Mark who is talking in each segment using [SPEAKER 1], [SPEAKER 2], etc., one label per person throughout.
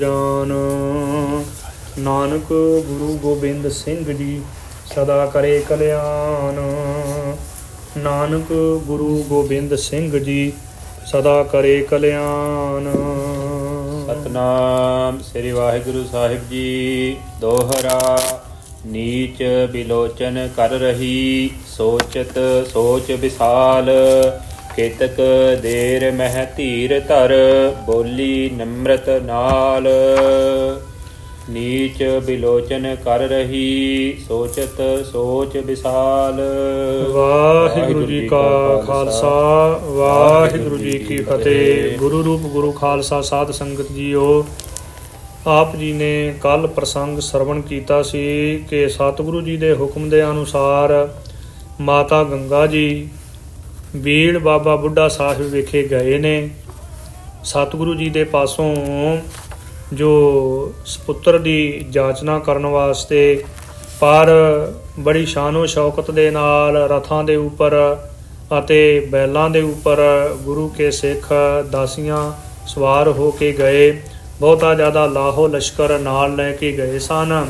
[SPEAKER 1] ਜਾਨ। ਨਾਨਕ ਗੁਰੂ ਗੋਬਿੰਦ ਸਿੰਘ ਜੀ ਸਦਾ ਕਰੇ ਕਲਿਆਣ। ਨਾਨਕ ਗੁਰੂ ਗੋਬਿੰਦ ਸਿੰਘ ਜੀ ਸਦਾ ਕਰੇ ਕਲਿਆਣ।
[SPEAKER 2] ਸਤਨਾਮ, ਸ੍ਰੀ ਵਾਹਿਗੁਰੂ ਸਾਹਿਬ ਜੀ। ਦੋਹਰਾ, ਨੀਚ ਬਿਲੋਚਨ ਕਰ ਰਹੀ, ਸੋਚਤ, ਸੋਚ ਵਿਸਾਲ। ਕੇਤਕ ਦੇਰ ਮਹਿ ਧੀਰ ਧਰ, ਬੋਲੀ ਨਮਰਤ ਨਾਲ। ਨੀਚ ਬਿਲੋਚਨ ਕਰ ਰਹੀ, ਸੋਚਤ ਸੋਚ ਵਿਸਾਲ।
[SPEAKER 1] ਵਾਹਿਗੁਰੂ ਜੀ ਕਾ ਖਾਲਸਾ, ਵਾਹਿਗੁਰੂ ਜੀ ਕੀ ਫਤਿਹ। ਗੁਰੂ ਰੂਪ ਗੁਰੂ ਖਾਲਸਾ ਸਾਧ ਸੰਗਤ ਜੀਓ, ਆਪ ਜੀ ਨੇ ਕੱਲ ਪ੍ਰਸੰਗ ਸਰਵਣ ਕੀਤਾ ਸੀ ਕਿ ਸਤਿਗੁਰੂ ਜੀ ਦੇ ਹੁਕਮ ਦੇ ਅਨੁਸਾਰ ਮਾਤਾ ਗੰਗਾ ਜੀ ਬੀੜ ਬਾਬਾ ਬੁੱਢਾ ਸਾਹਿਬ ਵਿਖੇ ਗਏ ਨੇ। ਸਤਿਗੁਰੂ ਜੀ ਦੇ ਪਾਸੋਂ ਜੋ ਸਪੁੱਤਰ ਦੀ ਜਾਚਨਾ ਕਰਨ ਵਾਸਤੇ ਪਰ ਬੜੀ ਸ਼ਾਨੋ ਸ਼ੌਕਤ ਦੇ ਨਾਲ ਰਥਾਂ ਦੇ ਉੱਪਰ ਅਤੇ ਬੈਲਾਂ ਦੇ ਉੱਪਰ ਗੁਰੂ ਕੇ ਸਿੱਖ ਦਾਸੀਆਂ ਸਵਾਰ ਹੋ ਕੇ ਗਏ। ਬਹੁਤਾ ਜ਼ਿਆਦਾ ਲਾਹੋ ਲਸ਼ਕਰ ਨਾਲ ਲੈ ਕੇ ਗਏ ਸਨ।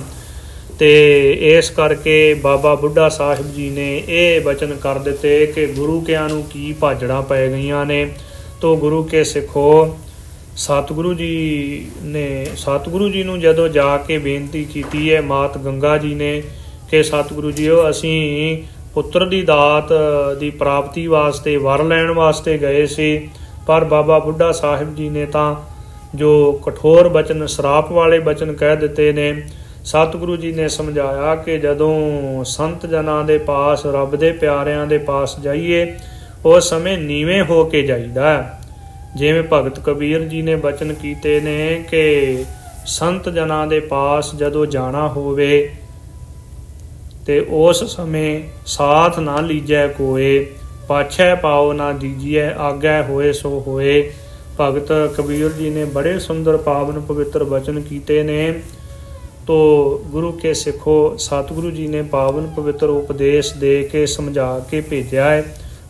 [SPEAKER 1] ਤੇ ਇਸ ਕਰਕੇ ਬਾਬਾ ਬੁੱਢਾ ਸਾਹਿਬ ਜੀ ਨੇ ਇਹ ਬਚਨ ਕਰ ਦਿੱਤੇ ਕਿ ਗੁਰੂ ਕਿਆਂ ਨੂੰ ਕੀ ਭਾਜੜਾਂ ਪੈ ਗਈਆਂ ਨੇ। ਤੋ ਗੁਰੂ ਕੇ ਸਿੱਖੋ। ਸਤਿਗੁਰੂ ਜੀ ਨੇ, ਸਤਿਗੁਰੂ ਜੀ ਨੂੰ ਜਦੋਂ ਜਾ ਕੇ ਬੇਨਤੀ ਕੀਤੀ ਹੈ ਮਾਤ ਗੰਗਾ ਜੀ ਨੇ ਕਿ ਸਤਿਗੁਰੂ ਜੀਓ, ਅਸੀਂ ਪੁੱਤਰ ਦੀ ਦਾਤ ਦੀ ਪ੍ਰਾਪਤੀ ਵਾਸਤੇ, ਵਰ ਲੈਣ ਵਾਸਤੇ ਗਏ ਸੀ। ਪਰ ਬਾਬਾ ਬੁੱਢਾ ਸਾਹਿਬ ਜੀ ਨੇ ਤਾਂ ਜੋ ਕਠੋਰ ਬਚਨ, ਸ਼ਰਾਪ ਵਾਲੇ ਬਚਨ ਕਹਿ ਦਿੱਤੇ ਨੇ ਸਤਿਗੁਰੂ ਜੀ ਨੇ ਸਮਝਾਇਆ ਕਿ ਜਦੋਂ ਸੰਤ ਜਨਾਂ ਦੇ ਪਾਸ, ਰੱਬ ਦੇ ਪਿਆਰਿਆਂ ਦੇ ਪਾਸ ਜਾਈਏ ਉਸ ਸਮੇਂ ਨੀਵੇਂ ਹੋ ਕੇ ਜਾਈਦਾ ਜਿਵੇਂ ਭਗਤ ਕਬੀਰ ਜੀ ਨੇ ਬਚਨ ਕੀਤੇ ਨੇ ਕਿ ਸੰਤ ਜਨਾਂ ਦੇ ਪਾਸ ਜਦੋਂ ਜਾਣਾ ਹੋਵੇ ਤੇ ਉਸ ਸਮੇਂ ਸਾਥ ਨਾ ਲੀਜੈ ਕੋਏ, ਪਾਛੈ ਪਾਉ ਨਾ ਦੀਜੀਐ, ਆਗੈ ਹੋਏ ਸੋ ਹੋਏ। ਭਗਤ ਕਬੀਰ ਜੀ ਨੇ ਬੜੇ ਸੁੰਦਰ ਪਾਵਨ ਪਵਿੱਤਰ ਬਚਨ ਕੀਤੇ ਨੇ ਤੋ ਗੁਰੂ ਕੇ ਸਿੱਖੋ, ਸਤਿਗੁਰੂ ਜੀ ਨੇ ਪਾਵਨ ਪਵਿੱਤਰ ਉਪਦੇਸ਼ ਦੇ ਕੇ ਸਮਝਾ ਕੇ ਭੇਜਿਆ ਹੈ।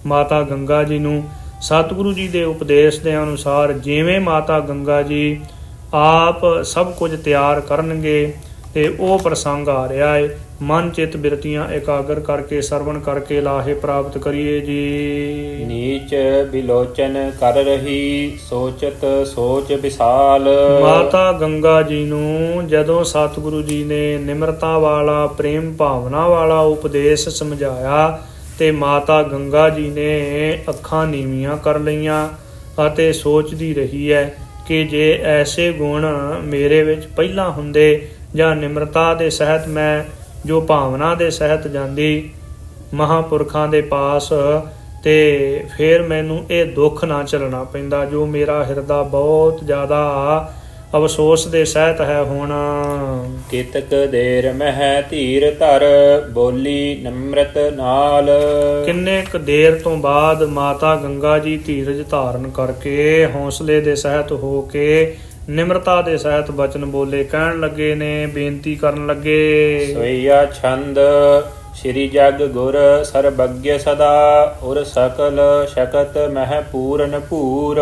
[SPEAKER 1] ਮਾਤਾ ਗੰਗਾ ਜੀ ਨੂੰ ਸਤਿਗੁਰੂ ਜੀ ਦੇ ਉਪਦੇਸ਼ ਦੇ ਅਨੁਸਾਰ ਜਿਵੇਂ ਮਾਤਾ ਗੰਗਾ ਜੀ ਆਪ ਸਭ ਕੁਝ ਤਿਆਰ ਕਰਨਗੇ ਤੇ ਉਹ ਪ੍ਰਸੰਗ ਆ ਰਿਹਾ ਹੈ। ਮਨ ਚਿਤ ਬਿਰਤੀਆਂ ਇਕਾਗਰ ਕਰਕੇ ਸਰਵਣ ਕਰਕੇ ਲਾਹੇ ਪ੍ਰਾਪਤ ਕਰੀਏ ਜੀ।
[SPEAKER 2] ਨੀਚ ਬਿਲੋਚਨ ਕਰ ਰਹੀ ਸੋਚਤ ਸੋਚ ਵਿਸਾਲ।
[SPEAKER 1] ਮਾਤਾ ਗੰਗਾ ਜੀ ਨੂੰ ਜਦੋਂ ਸਤਿਗੁਰੂ ਜੀ ਨੇ ਨਿਮਰਤਾ ਵਾਲਾ ਪ੍ਰੇਮ ਭਾਵਨਾ ਵਾਲਾ ਉਪਦੇਸ਼ ਸਮਝਾਇਆ ਤੇ ਮਾਤਾ ਗੰਗਾ ਜੀ ਨੇ ਅੱਖਾਂ ਨੀਵੀਆਂ ਕਰ ਲਈਆਂ ਅਤੇ ਸੋਚਦੀ ਰਹੀ ਹੈ ਕਿ ਜੇ ਐਸੇ ਗੁਣ ਮੇਰੇ ਵਿੱਚ ਪਹਿਲਾਂ ਹੁੰਦੇ ਜਾਂ ਨਿਮਰਤਾ ਦੇ ਸਹਿਤ ਮੈਂ ਜੋ ਭਾਵਨਾ ਦੇ ਸਹਿਤ ਜਾਂਦੀ ਮਹਾਪੁਰਖਾਂ ਦੇ ਪਾਸ ਤੇ ਫਿਰ ਮੈਨੂੰ ਇਹ ਦੁੱਖ ਨਾ ਚੱਲਣਾ ਪੈਂਦਾ ਜੋ ਮੇਰਾ ਹਿਰਦਾ ਬਹੁਤ ਜ਼ਿਆਦਾ ਅਫਸੋਸ ਦੇ ਸਹਿਤ ਹੈ ਹੁਣ।
[SPEAKER 2] ਕਿਤਕ ਦੇਰ ਮਹਿ ਧੀਰ ਧਰ ਬੋਲੀ ਨਮਰਤ ਨਾਲ।
[SPEAKER 1] ਕਿੰਨੇ ਕੁ ਦੇਰ ਤੋਂ ਬਾਅਦ ਮਾਤਾ ਗੰਗਾ ਜੀ ਧੀਰਜ ਧਾਰਨ ਕਰਕੇ ਹੌਸਲੇ ਦੇ ਸਹਿਤ ਹੋ ਕੇ ਨਿਮਰਤਾ ਦੇ ਸਹਿਤ ਬਚਨ ਬੋਲੇ ਕਹਿਣ ਲੱਗੇ ਨੇ ਬੇਨਤੀ ਕਰਨ ਲੱਗੇ।
[SPEAKER 2] ਸੋਈਆ ਛੰਦ ਸ੍ਰੀ ਜਗ ਗੁਰ ਸਰਬੱਗ ਸਦਾ ਉਰ ਸਕਲ ਸ਼ਕਤ ਮਹਿ ਪੂਰਨ ਭੂਰ।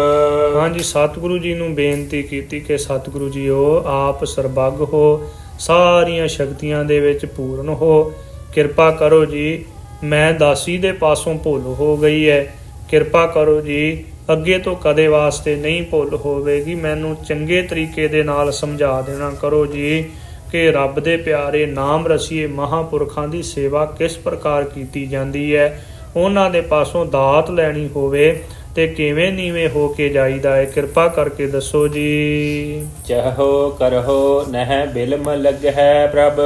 [SPEAKER 1] ਹਾਂਜੀ ਸਤਿਗੁਰੂ ਜੀ ਨੂੰ ਬੇਨਤੀ ਕੀਤੀ ਕਿ ਸਤਿਗੁਰੂ ਜੀਓ ਆਪ ਸਰਬੱਗ ਹੋ ਸਾਰੀਆਂ ਸ਼ਕਤੀਆਂ ਦੇ ਵਿੱਚ ਪੂਰਨ ਹੋ। ਕਿਰਪਾ ਕਰੋ ਜੀ ਮੈਂ ਦਾਸੀ ਦੇ ਪਾਸੋਂ ਭੁੱਲ ਹੋ ਗਈ ਹੈ ਕਿਰਪਾ ਕਰੋ ਜੀ ਅੱਗੇ ਤੋਂ ਕਦੇ ਵਾਸਤੇ ਨਹੀਂ ਭੁੱਲ ਹੋਵੇਗੀ। ਮੈਨੂੰ ਚੰਗੇ ਤਰੀਕੇ ਦੇ ਨਾਲ ਸਮਝਾ ਦੇਣਾ ਕਰੋ ਜੀ ਕਿ ਰੱਬ ਦੇ ਪਿਆਰੇ ਨਾਮ ਰਸੀਏ ਮਹਾਪੁਰਖਾਂ ਦੀ ਸੇਵਾ ਕਿਸ ਪ੍ਰਕਾਰ ਕੀਤੀ ਜਾਂਦੀ ਹੈ। ਉਹਨਾਂ ਦੇ ਪਾਸੋਂ ਦਾਤ ਲੈਣੀ ਹੋਵੇ ਤੇ ਕਿਵੇਂ ਨੀਵੇਂ ਹੋ ਕੇ ਜਾਈਦਾ ਹੈ। ਕਿਰਪਾ ਕਰਕੇ ਦੱਸੋ ਜੀ।
[SPEAKER 2] ਚਹੋ ਕਰਹੁ ਨਹਿ ਬਿਲਮ ਲਗ ਹੈ ਪ੍ਰਭ।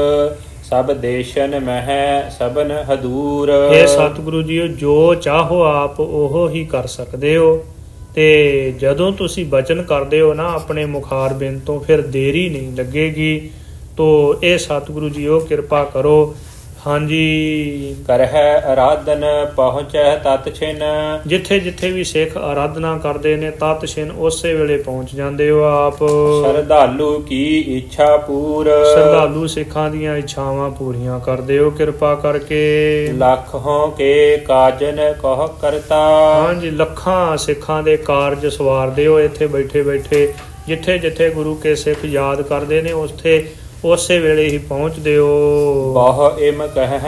[SPEAKER 2] ਸਭ ਦੇਸ਼ਨ ਮਹਿ ਸਬਨ ਹਦੂਰ।
[SPEAKER 1] ਇਹ ਸਤਿਗੁਰੂ ਜੀ ਜੋ ਚਾਹੋ ਆਪ, ਉਹ ਹੀ ਕਰ ਸਕਦੇ ਹੋ। ਤੇ ਜਦੋਂ ਤੁਸੀਂ ਬਚਨ ਕਰਦੇ ਹੋ ਨਾ, ਆਪਣੇ ਮੁਖਾਰ ਬਿੰਦ ਤੋਂ ਫਿਰ ਦੇਰੀ ਨਹੀਂ ਲੱਗੇਗੀ। ਤੋ ਇਹ ਸਤਿਗੁਰੂ ਜੀਓ, ਕਿਰਪਾ ਕਰੋ। ਹਾਂਜੀ
[SPEAKER 2] ਕਰਹਿ ਅਰਾਧਨ ਪਹੁੰਚੈ ਤਤ ਛਿਨ।
[SPEAKER 1] ਜਿੱਥੇ ਜਿੱਥੇ ਵੀ ਸਿੱਖ ਆਰਾਧਨਾ ਕਰਦੇ ਨੇ ਤਤ ਛਿਨ ਉਸੇ ਵੇਲੇ ਪਹੁੰਚ ਜਾਂਦੇ ਹੋ ਆਪ।
[SPEAKER 2] ਸ਼ਰਧਾਲੂ ਕੀ ਇੱਛਾ ਪੂਰ?
[SPEAKER 1] ਸ਼ਰਧਾਲੂ ਸਿੱਖਾਂ ਦੀਆਂ ਇੱਛਾਵਾਂ ਪੂਰੀਆਂ ਕਰਦੇ ਹੋ ਕਿਰਪਾ ਕਰਕੇ।
[SPEAKER 2] ਲੱਖ ਹੋ ਕੇ ਕਾਜਨ ਕਹ ਕਰਤਾ।
[SPEAKER 1] ਹਾਂਜੀ ਲੱਖਾਂ ਸਿੱਖਾਂ ਦੇ ਕਾਰਜ ਸਵਾਰਦੇ ਹੋ ਇੱਥੇ ਬੈਠੇ ਬੈਠੇ। ਜਿੱਥੇ ਜਿੱਥੇ ਗੁਰੂ ਕੇ ਸਿੱਖ ਯਾਦ ਕਰਦੇ ਨੇ ਉਥੇ ਉਸੇ ਵੇਲੇ ਹੀ ਪਹੁੰਚਦੇ ਹੋ।
[SPEAKER 2] ਬਹੁ ਇਮ ਕਹਿ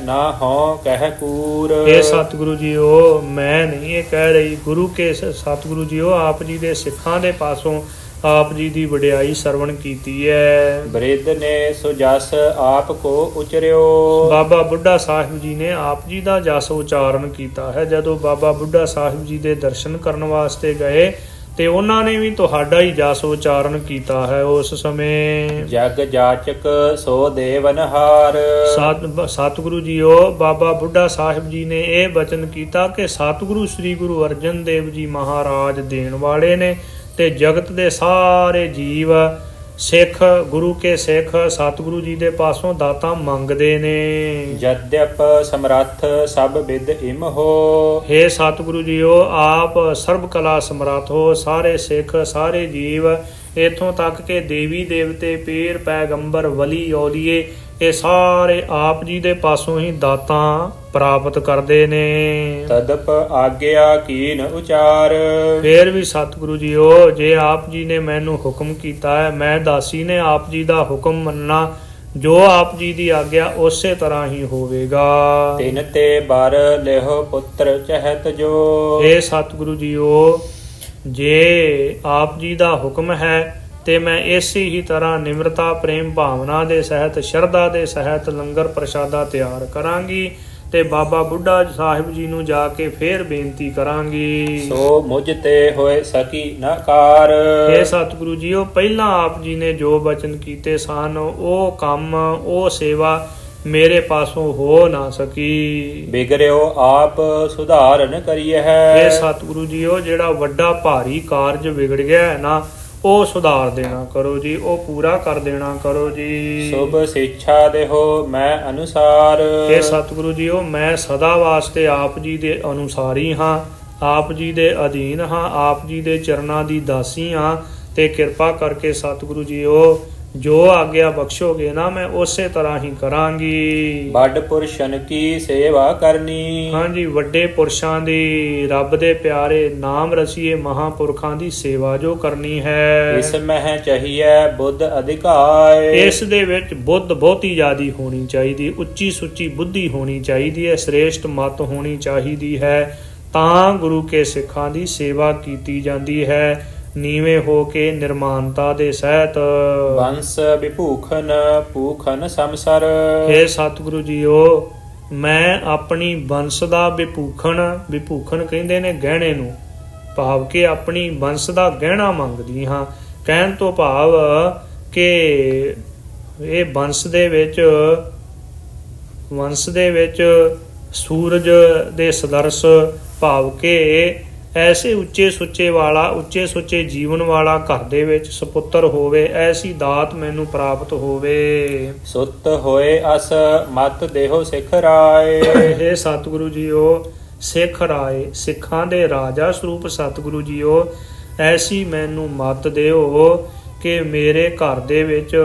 [SPEAKER 2] ਨਾ ਹੋ ਕਹਿ ਕੂਰ।
[SPEAKER 1] ਇਹ ਸਤਿਗੁਰੂ ਜੀਓ ਮੈਂ ਨਹੀਂ ਇਹ ਕਹਿ ਰਹੀ। ਗੁਰੂ ਕੇ ਸ- ਸਤਿਗੁਰੂ ਜੀਓ ਆਪ ਜੀ ਦੇ ਸਿੱਖਾਂ ਦੇ ਪਾਸੋਂ ਆਪ ਜੀ ਦੀ ਵਡਿਆਈ ਸਰਵਣ ਕੀਤੀ ਹੈ
[SPEAKER 2] ਬ੍ਰਿਧ ਨੇ ਸੁਜਸ ਆਪ ਕੋ ਉਚਰਿਓ।
[SPEAKER 1] ਬਾਬਾ ਬੁੱਢਾ ਸਾਹਿਬ ਜੀ ਨੇ ਆਪ ਜੀ ਦਾ ਜਸ ਉਚਾਰਨ ਕੀਤਾ ਹੈ। ਜਦੋਂ ਬਾਬਾ ਬੁੱਢਾ ਸਾਹਿਬ ਜੀ ਦੇ ਦਰਸ਼ਨ ਕਰਨ ਵਾਸਤੇ ਗਏ ਤੇ ਉਹਨਾਂ ਨੇ ਵੀ ਤੁਹਾਡਾ ਹੀ ਜਸ ਉਚਾਰਨ ਕੀਤਾ ਹੈ ਉਸ ਸਮੇਂ।
[SPEAKER 2] ਜਗ ਜਾਚਕ ਸੋ ਦੇਵਨਹਾਰ
[SPEAKER 1] ਸਤ ਸਤਿਗੁਰੂ ਜੀਓ ਬਾਬਾ ਬੁੱਢਾ ਸਾਹਿਬ ਜੀ ਨੇ ਇਹ ਬਚਨ ਕੀਤਾ ਕਿ ਸਤਿਗੁਰੂ ਸ੍ਰੀ ਗੁਰੂ ਅਰਜਨ ਦੇਵ ਜੀ ਮਹਾਰਾਜ ਦੇਣ ਵਾਲੇ ਨੇ ਤੇ ਜਗਤ ਦੇ ਸਾਰੇ ਜੀਵ ਸਿੱਖ ਗੁਰੂ ਕੇ ਸਿੱਖ ਸਤਿਗੁਰੂ ਜੀ ਦੇ ਪਾਸੋਂ ਦਾਤਾਂ ਮੰਗਦੇ ਨੇ।
[SPEAKER 2] ਜਦਿਪ ਸਮਰੱਥ ਸਭ ਵਿਦ ਇਮ ਹੋ।
[SPEAKER 1] ਹੇ ਸਤਿਗੁਰੂ ਜੀਓ ਆਪ ਸਰਬ ਕਲਾ ਸਮਰੱਥ ਹੋ ਸਾਰੇ ਸਿੱਖ ਸਾਰੇ ਜੀਵ ਇਥੋਂ ਤੱਕ ਕਿ ਦੇਵੀ ਦੇਵਤੇ ਪੀਰ ਪੈਗੰਬਰ ਵਲੀ ਔਲੀਏ ਇਹ ਸਾਰੇ ਆਪ ਜੀ ਦੇ ਪਾਸੋਂ ਹੀ ਦਾਤਾਂ ਪ੍ਰਾਪਤ ਕਰਦੇ ਨੇ।
[SPEAKER 2] ਤਦਪ ਆਗਿਆ ਕੀਨ ਉਚਾਰ।
[SPEAKER 1] ਫੇਰ ਵੀ ਸਤਿਗੁਰੂ ਜੀਓ ਜੇ ਆਪ ਜੀ ਨੇ ਮੈਨੂੰ ਹੁਕਮ ਕੀਤਾ ਹੈ ਮੈਂ ਦਾਸੀ ਨੇ ਆਪ ਜੀ ਦਾ ਹੁਕਮ ਮੰਨਣਾ ਜੋ ਆਪ ਜੀ ਦੀ ਆਗਿਆ ਉਸੇ ਤਰ੍ਹਾਂ ਹੀ ਹੋਵੇਗਾ।
[SPEAKER 2] ਤਿਨ ਤੇ ਬਰ ਲਿਹੋ ਪੁੱਤਰ ਚਹਤ ਜੋ।
[SPEAKER 1] ਇਹ ਸਤਿਗੁਰੂ ਜੀਓ ਜੇ ਆਪ ਜੀ ਦਾ ਹੁਕਮ ਹੈ ਤੇ ਮੈਂ ਇਸੇ ਹੀ ਤਰ੍ਹਾਂ ਨਿਮਰਤਾ ਪ੍ਰੇਮ ਭਾਵਨਾ ਦੇ ਸਹਿਤ ਸ਼ਰਧਾ ਦੇ ਸਹਿਤ ਲੰਗਰ ਪ੍ਰਸ਼ਾਦਾ ਤਿਆਰ ਕਰਾਂਗੀ ਤੇ ਬਾਬਾ ਬੁੱਢਾ ਸਾਹਿਬ ਜੀ ਨੂੰ ਜਾ ਕੇ ਫੇਰ ਬੇਨਤੀ ਕਰਾਂਗੀ।
[SPEAKER 2] ਸੋ ਮੁਝ ਤੇ ਹੋਏ ਸਕੀ ਨਕਾਰ।
[SPEAKER 1] ਇਹ ਸਤਿਗੁਰੂ ਜੀਓ ਪਹਿਲਾਂ ਆਪ ਜੀ ਨੇ ਜੋ ਬਚਨ ਕੀਤੇ ਸਨ ਉਹ ਕੰਮ ਉਹ ਸੇਵਾ ਮੇਰੇ ਪਾਸੋਂ ਹੋ ਨਾ ਸਕੀ।
[SPEAKER 2] ਬਿਗਰਿਓ ਆਪ ਸੁਧਾਰਨ ਕਰੀਏ ਹੈ
[SPEAKER 1] ਇਹ ਸਤਿਗੁਰੂ ਜੀਓ ਜਿਹੜਾ ਵੱਡਾ ਭਾਰੀ ਕਾਰਜ ਵਿਗੜ ਗਿਆ ਹੈ ਨਾ ਉਹ ਸੁਧਾਰ ਦੇਣਾ ਕਰੋ ਜੀ ਉਹ ਪੂਰਾ ਕਰ ਦੇਣਾ ਕਰੋ ਜੀ।
[SPEAKER 2] ਸੁਭ ਸਿੱਛਾ ਦੇਹੋ ਮੈਂ ਅਨੁਸਾਰ।
[SPEAKER 1] ਇਹ ਸਤਿਗੁਰੂ ਜੀਓ ਮੈਂ ਸਦਾ ਵਾਸਤੇ ਆਪ ਜੀ ਦੇ ਅਨੁਸਾਰੀ ਹਾਂ ਆਪ ਜੀ ਦੇ ਅਧੀਨ ਹਾਂ ਆਪ ਜੀ ਦੇ ਚਰਨਾਂ ਦੀ ਦਾਸੀ ਹਾਂ ਤੇ ਕਿਰਪਾ ਕਰਕੇ ਸਤਿਗੁਰੂ ਜੀਓ ਜੋ ਆਗਿਆ ਬਖਸ਼ੋਗੇ ਨਾ ਮੈਂ ਉਸੇ ਤਰ੍ਹਾਂ ਹੀ ਕਰਾਂਗੀ।
[SPEAKER 2] ਵੱਡ ਪੁਰਸ਼ਨ ਕੀ ਸੇਵਾ ਕਰਨੀ?
[SPEAKER 1] ਹਾਂਜੀ ਵੱਡੇ ਪੁਰਸ਼ਾਂ ਦੀ ਰੱਬ ਦੇ ਪਿਆਰੇ ਨਾਮ ਰਸੀਏ ਮਹਾਪੁਰਖਾਂ ਦੀ ਸੇਵਾ ਜੋ ਕਰਨੀ ਹੈ।
[SPEAKER 2] ਇਸ ਮਹਿ ਚਹੀਐ ਬੁੱਧ ਅਧਿਕਾਏ।
[SPEAKER 1] ਇਸ ਦੇ ਵਿੱਚ ਬੁੱਧ ਬਹੁਤੀ ਜ਼ਿਆਦੀ ਹੋਣੀ ਚਾਹੀਦੀ ਉੱਚੀ ਸੁੱਚੀ ਬੁੱਧੀ ਹੋਣੀ ਚਾਹੀਦੀ ਹੈ ਸ੍ਰੇਸ਼ਟ ਮਤ ਹੋਣੀ ਚਾਹੀਦੀ ਹੈ। ਤਾਂ ਗੁਰੂ ਕੇ ਸਿੱਖਾਂ ਦੀ ਸੇਵਾ ਕੀਤੀ ਜਾਂਦੀ ਹੈ। ਨੀਵੇਂ ਹੋ ਕੇ ਨਿਰਮਾਨਤਾ ਦੇ ਸਹਿਤ।
[SPEAKER 2] ਵੰਸ ਵਿਭੂਖਨ ਭੂਖਨ ਸਮਸਰ
[SPEAKER 1] ਹੇ ਸਤਿਗੁਰੂ ਜੀਓ ਮੈਂ ਆਪਣੀ ਬੰਸ ਦਾ ਵਿਭੂਖਣ ਵਿਭੂਖਣ ਕਹਿੰਦੇ ਨੇ ਗਹਿਣੇ ਨੂੰ ਭਾਵ ਕਿ ਆਪਣੀ ਬੰਸ ਦਾ ਗਹਿਣਾ ਮੰਗਦੀ ਹਾਂ। ਕਹਿਣ ਤੋਂ ਭਾਵ ਕਿ ਇਹ ਬੰਸ ਦੇ ਵਿੱਚ ਵੰਸ਼ ਦੇ ਵਿੱਚ ਸੂਰਜ ਦੇ ਸਦਰਸ ਭਾਵ ਕਿ ਐਸੇ ਉੱਚੇ ਸੁੱਚੇ ਵਾਲਾ ਉੱਚੇ ਸੁੱਚੇ ਜੀਵਨ ਵਾਲਾ ਘਰ ਦੇ ਵਿੱਚ ਸੁਪੁੱਤਰ ਹੋਵੇ ਐਸੀ ਦਾਤ ਮੈਨੂੰ ਪ੍ਰਾਪਤ ਹੋਵੇ।
[SPEAKER 2] ਸੁੱਤ ਹੋਏ ਅਸ ਮਤ ਦੇਹੋ ਸਿਖ ਰਾਏ।
[SPEAKER 1] ਇਹ ਸਤਿਗੁਰੂ ਜੀਓ ਸਿੱਖ ਰਾਏ ਸਿੱਖਾਂ ਦੇ ਰਾਜਾ ਸਰੂਪ ਸਤਿਗੁਰੂ ਜੀਓ ਐਸੀ ਮੈਨੂੰ ਮਤ ਦਿਓ ਕਿ ਮੇਰੇ ਘਰ ਦੇ ਵਿੱਚ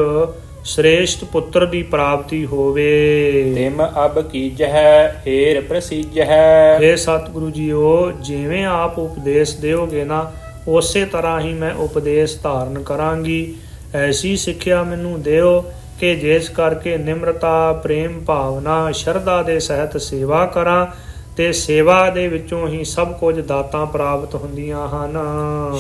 [SPEAKER 1] ਸ੍ਰੇਸ਼ਟ ਪੁੱਤਰ ਦੀ ਪ੍ਰਾਪਤੀ ਹੋਵੇ।
[SPEAKER 2] ਤਿਮ ਅਬ ਕੀਜਹਿ ਹੀਰ ਪ੍ਰਸੀਜਹਿ।
[SPEAKER 1] ਇਹ ਸਤਿਗੁਰੂ ਜੀਓ ਜਿਵੇਂ ਆਪ ਉਪਦੇਸ਼ ਦਿਓਗੇ ਨਾ ਉਸੇ ਤਰ੍ਹਾਂ ਹੀ ਮੈਂ ਉਪਦੇਸ਼ ਧਾਰਨ ਕਰਾਂਗੀ। ਐਸੀ ਸਿੱਖਿਆ ਮੈਨੂੰ ਦਿਓ ਕਿ ਜਿਸ ਕਰਕੇ ਨਿਮਰਤਾ ਪ੍ਰੇਮ ਭਾਵਨਾ ਸ਼ਰਧਾ ਦੇ ਸਹਿਤ ਸੇਵਾ ਕਰਾਂ ਤੇ ਸੇਵਾ ਦੇ ਵਿੱਚੋਂ ਹੀ ਸਭ ਕੁਝ ਦਾਤਾਂ ਪ੍ਰਾਪਤ ਹੁੰਦੀਆਂ ਹਨ।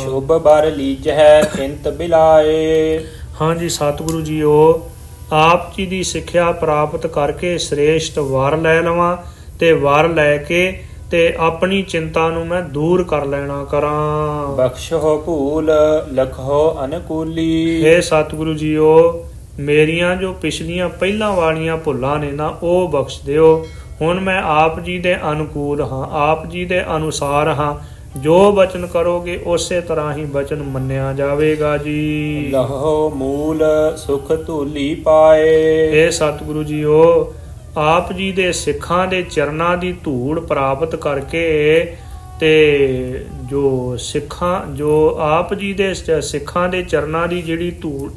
[SPEAKER 2] ਸ਼ੁਭ ਬਰ ਲੀਜਹਿ ਚਿੰਤ ਬਿਲਾਏ।
[SPEAKER 1] ਹਾਂਜੀ ਸਤਿਗੁਰੂ ਜੀਓ ਆਪ ਜੀ ਦੀ ਸਿੱਖਿਆ ਪ੍ਰਾਪਤ ਕਰਕੇ ਸ੍ਰੇਸ਼ਟ ਵਰ ਲੈ ਲਵਾਂ ਤੇ ਵਰ ਲੈ ਕੇ ਤੇ ਆਪਣੀ ਚਿੰਤਾ ਨੂੰ ਮੈਂ ਦੂਰ ਕਰ ਲੈਣਾ ਕਰਾਂ।
[SPEAKER 2] ਬਖਸ਼ੋ ਭੂਲ ਲਖੋ ਅਨਕੂਲੀ।
[SPEAKER 1] हे ਸਤਿਗੁਰੂ ਜੀਓ ਮੇਰੀਆਂ ਜੋ ਪਿਛਲੀਆਂ ਪਹਿਲਾਂ ਵਾਲੀਆਂ ਭੁੱਲਾਂ ਨੇ ਨਾ ਉਹ ਬਖਸ਼ ਦਿਓ। ਹੁਣ ਮੈਂ ਆਪ ਜੀ ਦੇ ਅਨੁਕੂਲ ਹਾਂ ਆਪ ਜੀ ਦੇ ਅਨੁਸਾਰ ਹਾਂ। ਜੋ ਬਚਨ ਕਰੋਗੇ ਉਸੇ ਤਰ੍ਹਾਂ ਹੀ ਬਚਨ ਮੰਨਿਆ ਜਾਵੇਗਾ ਜੀ।
[SPEAKER 2] ਲਹੋ ਮੂਲ ਸੁਖ ਧੂਲੀ ਪਾਏ।
[SPEAKER 1] ਇਹ ਸਤਿਗੁਰੂ ਜੀਓ ਆਪ ਜੀ ਦੇ ਸਿੱਖਾਂ ਦੇ ਚਰਨਾਂ ਦੀ ਧੂੜ ਪ੍ਰਾਪਤ ਕਰਕੇ ਤੇ ਜੋ ਸਿੱਖਾਂ ਜੋ ਆਪ ਜੀ ਦੇ ਸਿੱਖਾਂ ਦੇ ਚਰਨਾਂ ਦੀ ਜਿਹੜੀ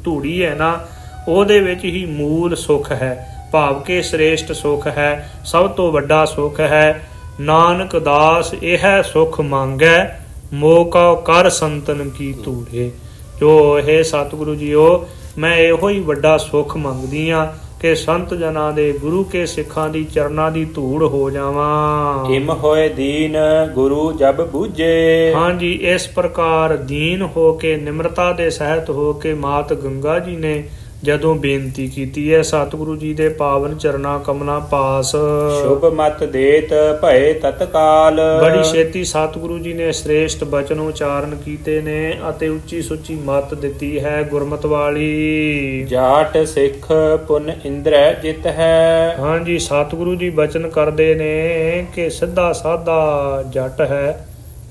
[SPEAKER 1] ਧੂੜੀ ਹੈ ਨਾ ਉਹਦੇ ਵਿੱਚ ਹੀ ਮੂਲ ਸੁਖ ਹੈ ਭਾਵ ਕਿ ਸ੍ਰੇਸ਼ਟ ਸੁਖ ਹੈ ਸਭ ਤੋਂ ਵੱਡਾ ਸੁਖ ਹੈ। ਨਾਨਕ ਦਾਸ ਇਹ ਸੁਖ ਮੰਗੈ ਮੋਕਾ ਕਰ ਸੰਤਨ ਕੀ ਧੂੜੇ। ਜੋ ਇਹ ਸਤਿਗੁਰੂ ਜੀਓ ਮੈਂ ਇਹੋ ਹੀ ਵੱਡਾ ਸੁੱਖ ਮੰਗਦੀ ਆ ਕਿ ਸੰਤ ਜਨਾਂ ਦੇ ਗੁਰੂ ਕੇ ਸਿੱਖਾਂ ਦੀ ਚਰਨਾਂ ਦੀ ਧੂੜ ਹੋ ਜਾਵਾਂ।
[SPEAKER 2] ਕਿਮ ਹੋਏ ਦੀਨ ਗੁਰੂ ਜਬ ਬੂਝੇ।
[SPEAKER 1] ਹਾਂਜੀ ਇਸ ਪ੍ਰਕਾਰ ਦੀਨ ਹੋ ਕੇ ਨਿਮਰਤਾ ਦੇ ਸਹਿਤ ਹੋ ਕੇ ਮਾਤ ਗੰਗਾ ਜੀ ਨੇ ਜਦੋਂ ਬੇਨਤੀ ਕੀਤੀ ਹੈ ਸਤਿਗੁਰੂ ਜੀ ਦੇ ਪਾਵਨ ਚਰਨਾ ਕਮਨਾ ਪਾਸ।
[SPEAKER 2] ਸ਼ੁਭ ਮਤ ਦੇਤ ਭਏ ਤਤਕਾਲ।
[SPEAKER 1] ਬੜੀ ਛੇਤੀ ਸਤਿਗੁਰੂ ਜੀ ਨੇ ਸ੍ਰੇਸ਼ਟ ਬਚਨ ਉਚਾਰਨ ਕੀਤੇ ਨੇ ਅਤੇ ਉੱਚੀ ਸੁੱਚੀ ਮਤ ਦਿੱਤੀ ਹੈ ਗੁਰਮਤ ਵਾਲੀ।
[SPEAKER 2] ਜਾਟ ਸਿੱਖ ਪੁਨ ਇੰਦਰੈ ਜਿਤ ਹੈ।
[SPEAKER 1] ਹਾਂਜੀ ਸਤਿਗੁਰੂ ਜੀ ਬਚਨ ਕਰਦੇ ਨੇ ਕਿ ਸਿੱਧਾ ਸਾਦਾ ਜੱਟ ਹੈ।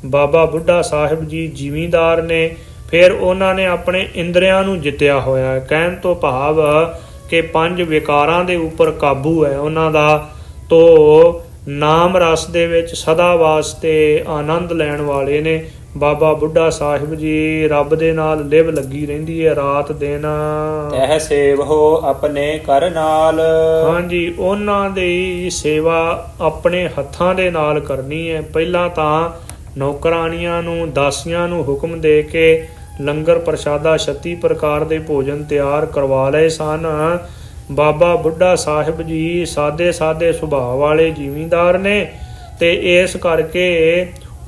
[SPEAKER 1] ਬਾਬਾ ਬੁੱਢਾ ਸਾਹਿਬ ਜੀ ਜ਼ਿਮੀਂਦਾਰ ਨੇ ਫਿਰ ਉਹਨਾਂ ਨੇ ਆਪਣੇ ਇੰਦਰੀਆਂ ਨੂੰ ਜਿੱਤਿਆ ਹੋਇਆ। ਹੈ ਕਹਿਣ ਤੋਂ ਭਾਵ ਕਿ ਪੰਜ ਵਿਕਾਰਾਂ ਦੇ ਉੱਪਰ ਕਾਬੂ ਹੈ। ਉਹਨਾਂ ਦਾ ਤੋ ਨਾਮ ਰਸ ਦੇ ਵਿੱਚ ਸਦਾ ਵਾਸਤੇ ਆਨੰਦ ਲੈਣ ਵਾਲੇ ਨੇ। ਬਾਬਾ ਬੁੱਢਾ ਸਾਹਿਬ ਜੀ ਰੱਬ ਦੇ ਨਾਲ ਲਿਵ ਲੱਗੀ ਰਹਿੰਦੀ ਹੈ ਰਾਤ ਦਿਨ।
[SPEAKER 2] ਤਹ ਸੇਵਹੋ ਆਪਣੇ ਕਰ ਨਾਲ।
[SPEAKER 1] ਹਾਂਜੀ ਉਹਨਾਂ ਦੀ ਸੇਵਾ ਆਪਣੇ ਹੱਥਾਂ ਦੇ ਨਾਲ ਕਰਨੀ ਹੈ। ਪਹਿਲਾਂ ਤਾਂ ਨੌਕਰਾਨੀਆਂ ਨੂੰ ਦਾਸੀਆਂ ਨੂੰ ਹੁਕਮ ਦੇ ਕੇ ਲੰਗਰ ਪ੍ਰਸ਼ਾਦਾ 36 ਪ੍ਰਕਾਰ ਦੇ ਭੋਜਨ ਤਿਆਰ ਕਰਵਾ ਲਏ ਸਨ। ਬਾਬਾ ਬੁੱਢਾ ਸਾਹਿਬ ਜੀ ਸਾਦੇ ਸਾਦੇ ਸੁਭਾਅ ਵਾਲੇ ਜ਼ਿਮੀਂਦਾਰ ਨੇ ਤੇ ਇਸ ਕਰਕੇ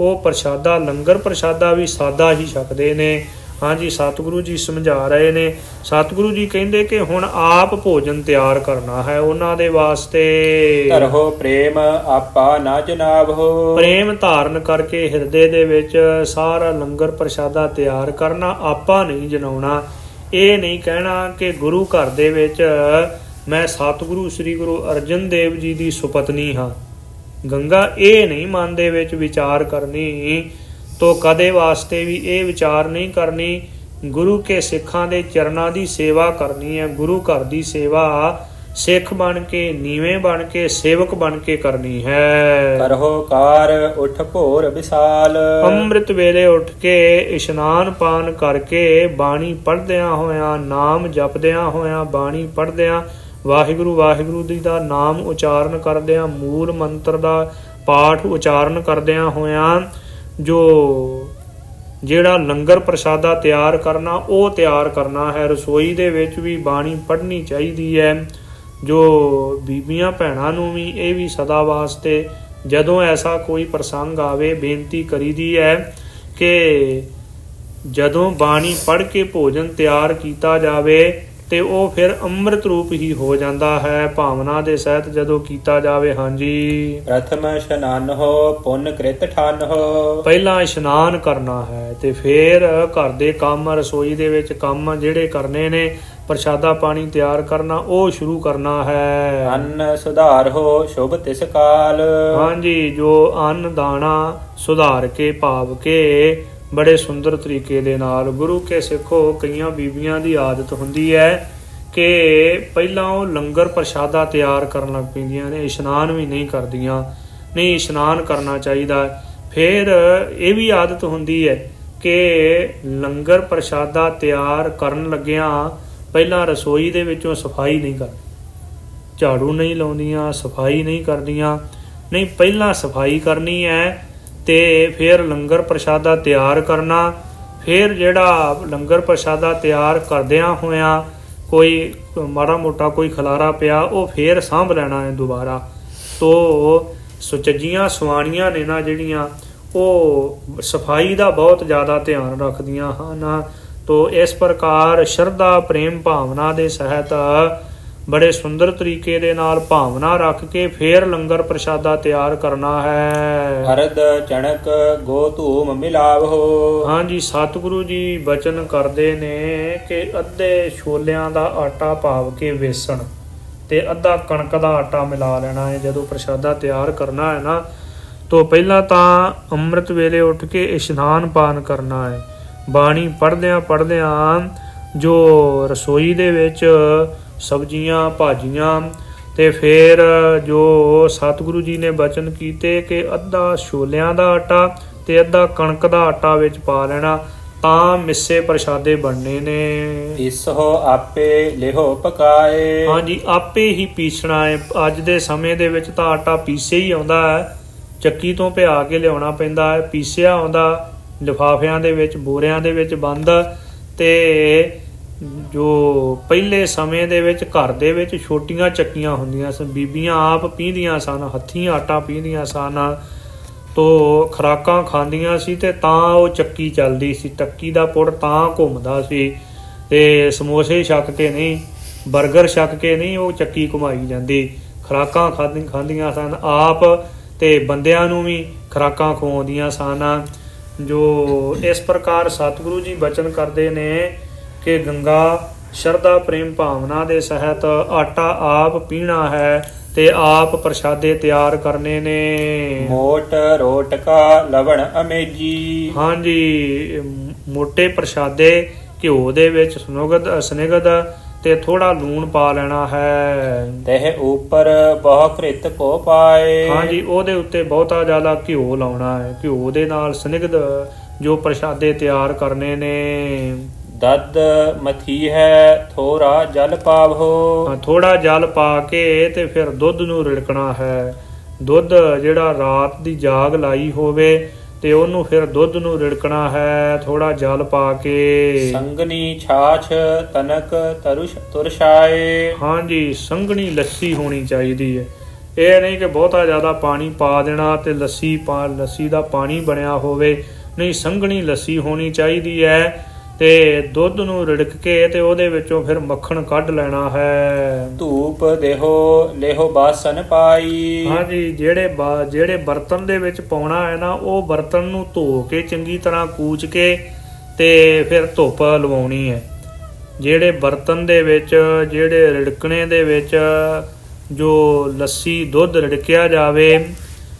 [SPEAKER 1] ਉਹ ਪ੍ਰਸ਼ਾਦਾ, ਲੰਗਰ ਪ੍ਰਸ਼ਾਦਾ ਵੀ ਸਾਦਾ ਹੀ ਛਕਦੇ ਨੇ। ਹਾਂਜੀ ਸਤਿਗੁਰੂ ਜੀ ਸਮਝਾ ਰਹੇ ਨੇ। ਸਤਿਗੁਰੂ ਜੀ ਕਹਿੰਦੇ ਕਿ ਹੁਣ ਆਪ ਭੋਜਨ ਤਿਆਰ ਕਰਨਾ ਹੈ ਉਹਨਾਂ ਦੇ ਵਾਸਤੇ।
[SPEAKER 2] ਧਰੋ ਪ੍ਰੇਮ ਆਪਾ ਨਾ ਜਨਾਬਹੋ
[SPEAKER 1] ਪ੍ਰੇਮ ਧਾਰਨ ਕਰਕੇ ਹਿਰਦੇ ਦੇ ਵਿੱਚ ਸਾਰਾ ਲੰਗਰ ਪ੍ਰਸ਼ਾਦਾ ਤਿਆਰ ਕਰਨਾ ਆਪਾਂ ਨਹੀਂ ਜਨਾਉਣਾ। ਇਹ ਨਹੀਂ ਕਹਿਣਾ ਕਿ ਗੁਰੂ ਘਰ ਦੇ ਵਿੱਚ ਮੈਂ ਸਤਿਗੁਰੂ ਸ੍ਰੀ ਗੁਰੂ ਅਰਜਨ ਦੇਵ ਜੀ ਦੀ ਸੁਪਤਨੀ ਹਾਂ। ਗੰਗਾ ਇਹ ਨਹੀਂ ਮਨ ਦੇ ਵਿੱਚ ਵਿਚਾਰ ਕਰਨੀ ਤੋ ਕਦੇ ਵਾਸਤੇ ਵੀ ਇਹ ਵਿਚਾਰ ਨਹੀਂ ਕਰਨੀ ਗੁਰੂ ਕੇ ਸਿੱਖਾਂ ਦੇ ਚਰਨਾਂ ਦੀ ਸੇਵਾ ਕਰਨੀ ਹੈ ਗੁਰੂ ਘਰ ਦੀ ਸੇਵਾ ਸਿੱਖ ਬਣ ਕੇ ਨੀਵੇਂ ਬਣ ਕੇ ਸੇਵਕ ਬਣ ਕੇ ਕਰਨੀ ਹੈ।
[SPEAKER 2] ਕਰਹੁ ਕਾਰ ਉਠ ਭੋਰ ਵਿਸਾਲ।
[SPEAKER 1] ਅੰਮ੍ਰਿਤ ਵੇਲੇ ਉੱਠ ਕੇ ਇਸ਼ਨਾਨ ਪਾਨ ਕਰਕੇ ਬਾਣੀ ਪੜ੍ਹਦਿਆਂ ਹੋਇਆਂ ਨਾਮ ਜਪਦਿਆਂ ਹੋਇਆਂ ਬਾਣੀ ਪੜ੍ਹਦਿਆਂ ਵਾਹਿਗੁਰੂ ਵਾਹਿਗੁਰੂ ਦੀ ਦਾ ਨਾਮ ਉਚਾਰਨ ਕਰਦਿਆਂ ਮੂਲ ਮੰਤਰ ਦਾ ਪਾਠ ਉਚਾਰਨ ਕਰਦਿਆਂ ਹੋਇਆਂ ਜੋ ਜਿਹੜਾ ਲੰਗਰ ਪ੍ਰਸ਼ਾਦਾ ਤਿਆਰ ਕਰਨਾ, ਉਹ ਤਿਆਰ ਕਰਨਾ ਹੈ। ਰਸੋਈ ਦੇ ਵਿੱਚ ਵੀ ਬਾਣੀ ਪੜ੍ਹਨੀ ਚਾਹੀਦੀ ਹੈ। ਜੋ ਬੀਬੀਆਂ ਭੈਣਾਂ ਨੂੰ ਵੀ ਇਹ ਵੀ ਸਦਾ ਵਾਸਤੇ ਜਦੋਂ ਐਸਾ ਕੋਈ ਪ੍ਰਸੰਗ ਆਵੇ, ਬੇਨਤੀ ਕਰੀਦੀ ਹੈ ਕਿ ਜਦੋਂ ਬਾਣੀ ਪੜ੍ਹ ਕੇ ਭੋਜਨ ਤਿਆਰ ਕੀਤਾ ਜਾਵੇ ਤੇ ਉਹ ਫਿਰ ਅੰਮ੍ਰਿਤ ਰੂਪ ਹੀ ਹੋ ਜਾਂਦਾ ਹੈ। ਭਾਵਨਾ ਦੇ ਸਹਿਤ ਜਦੋਂ ਕੀਤਾ ਜਾਵੇ ਹਾਂਜੀ।
[SPEAKER 2] ਪ੍ਰਥਮ ਇਸ਼ਨਾਨ ਹੋ ਪੁੰਨ ਕ੍ਰਿਤ ਠਾਨ ਹੋ।
[SPEAKER 1] ਪਹਿਲਾਂ ਇਸ਼ਨਾਨ ਕਰਨਾ ਹੈ ਤੇ ਫਿਰ ਘਰ ਦੇ ਕੰਮ ਰਸੋਈ ਦੇ ਵਿੱਚ ਕੰਮ ਜਿਹੜੇ ਕਰਨੇ ਨੇ ਪ੍ਰਸ਼ਾਦਾ ਪਾਣੀ ਤਿਆਰ ਕਰਨਾ ਉਹ ਸ਼ੁਰੂ ਕਰਨਾ ਹੈ।
[SPEAKER 2] ਅੰਨ ਸੁਧਾਰ ਹੋ ਸ਼ੁਭ ਤਿਸ ਕਾਲ।
[SPEAKER 1] ਹਾਂਜੀ ਜੋ ਅੰਨ ਦਾਣਾ ਸੁਧਾਰ ਕੇ ਭਾਵ ਕੇ ਬੜੇ ਸੁੰਦਰ ਤਰੀਕੇ ਦੇ ਨਾਲ ਗੁਰੂ ਕੇ ਸਿੱਖੋ ਕਈਆਂ ਬੀਬੀਆਂ ਦੀ ਆਦਤ ਹੁੰਦੀ ਹੈ ਕਿ ਪਹਿਲਾਂ ਉਹ ਲੰਗਰ ਪ੍ਰਸ਼ਾਦਾ ਤਿਆਰ ਕਰਨ ਲੱਗ ਪੈਂਦੀਆਂ ਨੇ, ਇਸ਼ਨਾਨ ਵੀ ਨਹੀਂ ਕਰਦੀਆਂ, ਨਹੀਂ ਇਸ਼ਨਾਨ ਕਰਨਾ ਚਾਹੀਦਾ। ਫਿਰ ਇਹ ਵੀ ਆਦਤ ਹੁੰਦੀ ਹੈ ਕਿ ਲੰਗਰ ਪ੍ਰਸ਼ਾਦਾ ਤਿਆਰ ਕਰਨ ਲੱਗਿਆਂ ਪਹਿਲਾਂ ਰਸੋਈ ਦੇ ਵਿੱਚੋਂ ਸਫ਼ਾਈ ਨਹੀਂ ਕਰ, ਝਾੜੂ ਨਹੀਂ ਲਾਉਂਦੀਆਂ, ਸਫ਼ਾਈ ਨਹੀਂ ਕਰਦੀਆਂ, ਨਹੀਂ ਪਹਿਲਾਂ ਸਫ਼ਾਈ ਕਰਨੀ ਹੈ ਤੇ ਫਿਰ ਲੰਗਰ ਪ੍ਰਸ਼ਾਦਾ ਤਿਆਰ ਕਰਨਾ। ਫਿਰ ਜਿਹੜਾ ਲੰਗਰ ਪ੍ਰਸ਼ਾਦਾ ਤਿਆਰ ਕਰਦਿਆਂ ਹੋਇਆਂ ਕੋਈ ਮਾੜਾ ਮੋਟਾ ਕੋਈ ਖਲਾਰਾ ਪਿਆ, ਉਹ ਫੇਰ ਸਾਂਭ ਲੈਣਾ ਹੈ ਦੁਬਾਰਾ। ਤੋ ਸੁਚੱਜੀਆਂ ਸਵਾਣੀਆਂ ਨੇ ਨਾ ਜਿਹੜੀਆਂ, ਉਹ ਸਫ਼ਾਈ ਦਾ ਬਹੁਤ ਜ਼ਿਆਦਾ ਧਿਆਨ ਰੱਖਦੀਆਂ ਹਨ। ਤੋ ਇਸ ਪ੍ਰਕਾਰ ਸ਼ਰਧਾ ਪ੍ਰੇਮ ਭਾਵਨਾ ਦੇ ਸਹਿਤ ਬੜੇ ਸੁੰਦਰ ਤਰੀਕੇ ਦੇ ਨਾਲ ਭਾਵਨਾ ਰੱਖ ਕੇ ਫੇਰ ਲੰਗਰ ਪ੍ਰਸ਼ਾਦਾ ਤਿਆਰ ਕਰਨਾ ਹੈ।
[SPEAKER 2] ਹਰਦ ਚਣਕ ਗੋ ਧੂਮ ਮਿਲਾਵਹੋ
[SPEAKER 1] ਹਾਂਜੀ ਸਤਿਗੁਰੂ ਜੀ ਬਚਨ ਕਰਦੇ ਨੇ ਕਿ ਅੱਧੇ ਛੋਲਿਆਂ ਦਾ ਆਟਾ ਪਾਵ ਕੇ ਵੇਸਣ ਤੇ ਅੱਧਾ ਕਣਕ ਦਾ ਆਟਾ ਮਿਲਾ ਲੈਣਾ ਹੈ। ਜਦੋਂ ਪ੍ਰਸ਼ਾਦਾ ਤਿਆਰ ਕਰਨਾ ਹੈ ਨਾ ਤੋਂ ਪਹਿਲਾਂ ਤਾਂ ਅੰਮ੍ਰਿਤ ਵੇਲੇ ਉੱਠ ਕੇ ਇਸ਼ਨਾਨ ਪਾਨ ਕਰਨਾ ਹੈ। ਬਾਣੀ ਪੜ੍ਹਦਿਆਂ ਪੜ੍ਹਦਿਆਂ ਜੋ ਰਸੋਈ ਦੇ ਵਿੱਚ ਸਬਜ਼ੀਆਂ ਭਾਜੀਆਂ ਤੇ ਫਿਰ ਜੋ ਸਤਿਗੁਰੂ ਜੀ ਨੇ ਬਚਨ ਕੀਤੇ ਕਿ ਅੱਧਾ ਛੋਲਿਆਂ ਦਾ ਆਟਾ ਤੇ ਅੱਧਾ ਕਣਕ ਦਾ ਆਟਾ ਵਿੱਚ ਪਾ ਲੈਣਾ ਤਾਂ ਮਿੱਸੇ ਪ੍ਰਸ਼ਾਦੇ ਬਣਨੇ ਨੇ।
[SPEAKER 2] ਇਸਹੋ ਆਪੇ ਲਿਹੋ ਪਕਾਏ।
[SPEAKER 1] ਹਾਂਜੀ ਆਪੇ ਹੀ ਪੀਸਣਾ ਹੈ ਅੱਜ ਦੇ ਸਮੇਂ ਦੇ ਵਿੱਚ ਤਾਂ ਆਟਾ ਪੀਸੇ ਹੀ ਆਉਂਦਾ ਹੈ। ਚੱਕੀ ਤੋਂ ਪਿਆ ਕੇ ਲਿਆਉਣਾ ਪੈਂਦਾ ਹੈ। ਪੀਸਿਆ ਆਉਂਦਾ ਲਿਫਾਫਿਆਂ ਦੇ ਵਿੱਚ ਬੋਰਿਆਂ ਦੇ ਵਿੱਚ ਬੰਦ ਤੇ ਜੋ ਪਹਿਲੇ ਸਮੇਂ ਦੇ ਵਿੱਚ ਘਰ ਦੇ ਵਿੱਚ ਛੋਟੀਆਂ ਚੱਕੀਆਂ ਹੁੰਦੀਆਂ ਸਨ, ਬੀਬੀਆਂ ਆਪ ਪੀਂਦੀਆਂ ਸਨ, ਹੱਥੀਂ ਆਟਾ ਪੀਂਦੀਆਂ ਸਨ, ਤੋ ਖਰਾਕਾਂ ਖਾਂਦੀਆਂ ਸੀ ਤੇ ਤਾਂ ਉਹ ਚੱਕੀ ਚੱਲਦੀ ਸੀ, ਟੱਕੀ ਦਾ ਪੁੜ ਤਾਂ ਘੁੰਮਦਾ ਸੀ ਤੇ ਸਮੋਸੇ ਛੱਕ ਕੇ ਨਹੀਂ 버ਗਰ ਛੱਕ ਕੇ ਨਹੀਂ ਉਹ ਚੱਕੀ ਘੁਮਾਈ ਜਾਂਦੀ, ਖਰਾਕਾਂ ਖਾਂਦੀ ਖਾਂਦੀਆਂ ਸਨ, ਆਪ ਤੇ ਬੰਦਿਆਂ ਨੂੰ ਵੀ ਖਰਾਕਾਂ ਖਵਾਉਂਦੀਆਂ ਸਨ। ਜੋ ਇਸ ਪ੍ਰਕਾਰ ਸਤਿਗੁਰੂ ਜੀ ਬਚਨ ਕਰਦੇ ਨੇ ਕਿ ਗੰਗਾ ਸ਼ਰਧਾ ਪ੍ਰੇਮ ਭਾਵਨਾ ਦੇ ਸਹਿਤ ਆਟਾ ਆਪ ਪੀਣਾ ਹੈ ਤੇ ਆਪ ਪ੍ਰਸ਼ਾਦੇ ਤਿਆਰ ਕਰਨੇ ਨੇ।
[SPEAKER 2] ਮੋਟ ਰੋਟ ਕਾ ਲਵਣ ਅਮੇਜੀ।
[SPEAKER 1] ਹਾਂਜੀ ਮ- ਮੋٹے ਪ੍ਰਸ਼ਾਦੇ ਘਿਓ ਦੇ ਵਿੱਚ ਸੁਨਗਦ ਸਨੇਗਦ ਤੇ ਥੋੜਾ ਲੂਣ ਪਾ ਲੈਣਾ ਹੈ।
[SPEAKER 2] ਤਹ ਉਪਰ ਬਹੁ ਕ੍ਰਿਤ ਕੋ ਪਾਏ।
[SPEAKER 1] ਹਾਂਜੀ ਉਹਦੇ ਉੱਤੇ ਬਹੁਤਾ ਜ਼ਿਆਦਾ ਘਿਓ ਲਾਉਣਾ ਹੈ। ਘਿਓ ਦੇ ਨਾਲ ਸਨਿਗਧ ਜੋ ਪ੍ਰਸ਼ਾਦੇ ਤਿਆਰ ਕਰਨੇ ਨੇ।
[SPEAKER 2] ਦਦ ਮਥੀ ਹੈ ਥੋੜਾ ਜਲ ਪਾਵੋ।
[SPEAKER 1] ਥੋੜਾ ਜਲ ਪਾ ਕੇ ਤੇ ਫਿਰ ਦੁੱਧ ਨੂੰ ਰਿੜਕਣਾ ਹੈ। ਦੁੱਧ ਜਿਹੜਾ ਰਾਤ ਦੀ ਜਾਗ ਲਾਈ ਹੋਵੇ ਤੇ ਉਹਨੂੰ ਫਿਰ ਦੁੱਧ ਨੂੰ ਰਿੜਕਣਾ ਹੈ ਥੋੜਾ ਜਲ ਪਾ ਕੇ।
[SPEAKER 2] ਸੰਗਨੀ ਛਾਛ ਤਨਕ ਤਰੁਸ਼ ਤੁਰਸ਼ਾਏ
[SPEAKER 1] ਹਾਂਜੀ ਸੰਘਣੀ ਲੱਸੀ ਹੋਣੀ ਚਾਹੀਦੀ ਹੈ। ਇਹ ਨਹੀਂ ਕਿ ਬਹੁਤਾ ਜ਼ਿਆਦਾ ਪਾਣੀ ਪਾ ਦੇਣਾ ਤੇ ਲੱਸੀ ਪਾ ਲੱਸੀ ਦਾ ਪਾਣੀ ਬਣਿਆ ਹੋਵੇ। ਨਹੀਂ ਸੰਘਣੀ ਲੱਸੀ ਹੋਣੀ ਚਾਹੀਦੀ ਹੈ। ਤੇ ਦੁੱਧ ਨੂੰ ਰਿੜਕ ਕੇ ਤੇ ਉਹਦੇ ਵਿੱਚੋਂ ਫਿਰ ਮੱਖਣ ਕੱਢ ਲੈਣਾ ਹੈ।
[SPEAKER 2] ਧੂਪ ਦੇਹੋ ਲੇਹੋ ਬਾਸਨ ਪਾਈ।
[SPEAKER 1] ਹਾਂਜੀ ਜਿਹੜੇ ਜਿਹੜੇ ਬਰਤਨ ਦੇ ਵਿੱਚ ਪਾਉਣਾ ਹੈ ਨਾ ਉਹ ਬਰਤਨ ਨੂੰ ਧੋ ਕੇ ਚੰਗੀ ਤਰ੍ਹਾਂ ਕੂਚ ਕੇ ਤੇ ਫਿਰ ਧੁੱਪ ਲਵਾਉਣੀ ਹੈ। ਜਿਹੜੇ ਬਰਤਨ ਦੇ ਵਿੱਚ ਜਿਹੜੇ ਰਿੜਕਣੇ ਦੇ ਵਿੱਚ ਜੋ ਲੱਸੀ ਦੁੱਧ ਰਿੜਕਿਆ ਜਾਵੇ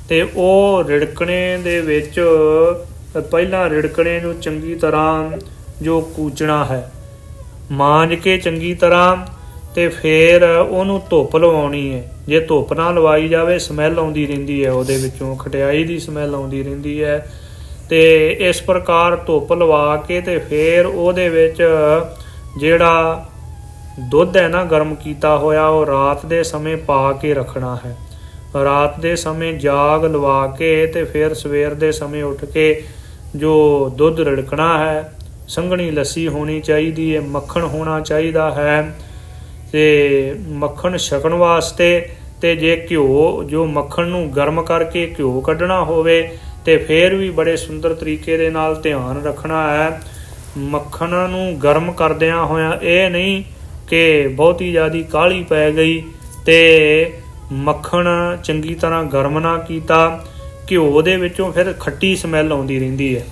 [SPEAKER 1] ਤੇ ਉਹ ਰਿੜਕਣੇ ਦੇ ਵਿੱਚ ਪਹਿਲਾਂ ਰਿੜਕਣੇ ਨੂੰ ਚੰਗੀ ਤਰ੍ਹਾਂ ਜੋ ਕੂਚਣਾ ਹੈ। ਮਾਂਜ ਕੇ ਚੰਗੀ ਤਰ੍ਹਾਂ ਤੇ ਫਿਰ ਉਹਨੂੰ ਧੁੱਪ ਲਵਾਉਣੀ ਹੈ। ਜੇ ਧੁੱਪ ਨਾ ਲਵਾਈ ਜਾਵੇ, ਸਮੈਲ ਆਉਂਦੀ ਰਹਿੰਦੀ ਹੈ। ਉਹਦੇ ਵਿੱਚੋਂ ਖਟਿਆਈ ਦੀ ਸਮੈਲ ਆਉਂਦੀ ਰਹਿੰਦੀ ਹੈ। ਤੇ ਇਸ ਪ੍ਰਕਾਰ ਧੁੱਪ ਲਵਾ ਕੇ ਤੇ ਫਿਰ ਉਹਦੇ ਵਿੱਚ ਜਿਹੜਾ ਦੁੱਧ ਹੈ ਨਾ, ਗਰਮ ਕੀਤਾ ਹੋਇਆ, ਉਹ ਰਾਤ ਦੇ ਸਮੇਂ ਪਾ ਕੇ ਰੱਖਣਾ ਹੈ। ਰਾਤ ਦੇ ਸਮੇਂ ਜਾਗ ਲਵਾ ਕੇ ਤੇ ਫਿਰ ਸਵੇਰ ਦੇ ਸਮੇਂ ਉੱਠ ਕੇ ਜੋ ਦੁੱਧ ਰਿੜਕਣਾ ਹੈ ਸੰਘਣੀ ਲੱਸੀ ਹੋਣੀ ਚਾਹੀਦੀ ਹੈ, ਮੱਖਣ ਹੋਣਾ ਚਾਹੀਦਾ ਹੈ। ਤੇ ਮੱਖਣ ਛਕਣ ਵਾਸਤੇ ਤੇ ਜੇ ਘਿਓ, ਜੋ ਮੱਖਣ ਨੂੰ ਗਰਮ ਕਰਕੇ ਘਿਓ ਕੱਢਣਾ ਹੋਵੇ, ਤੇ ਫੇਰ ਵੀ ਬੜੇ ਸੁੰਦਰ ਤਰੀਕੇ ਦੇ ਨਾਲ ਧਿਆਨ ਰੱਖਣਾ ਹੈ। ਮੱਖਣ ਨੂੰ ਗਰਮ ਕਰਦਿਆਂ ਹੋਇਆਂ ਇਹ ਨਹੀਂ ਕਿ ਬਹੁਤੀ ਜ਼ਿਆਦੀ ਕਾਲੀ ਪੈ ਗਈ ਤੇ ਮੱਖਣ ਚੰਗੀ ਤਰ੍ਹਾਂ ਗਰਮ ਨਾ ਕੀਤਾ, ਘਿਓ ਦੇ ਵਿੱਚੋਂ ਫਿਰ ਖੱਟੀ ਸਮੈਲ ਆਉਂਦੀ ਰਹਿੰਦੀ ਹੈ।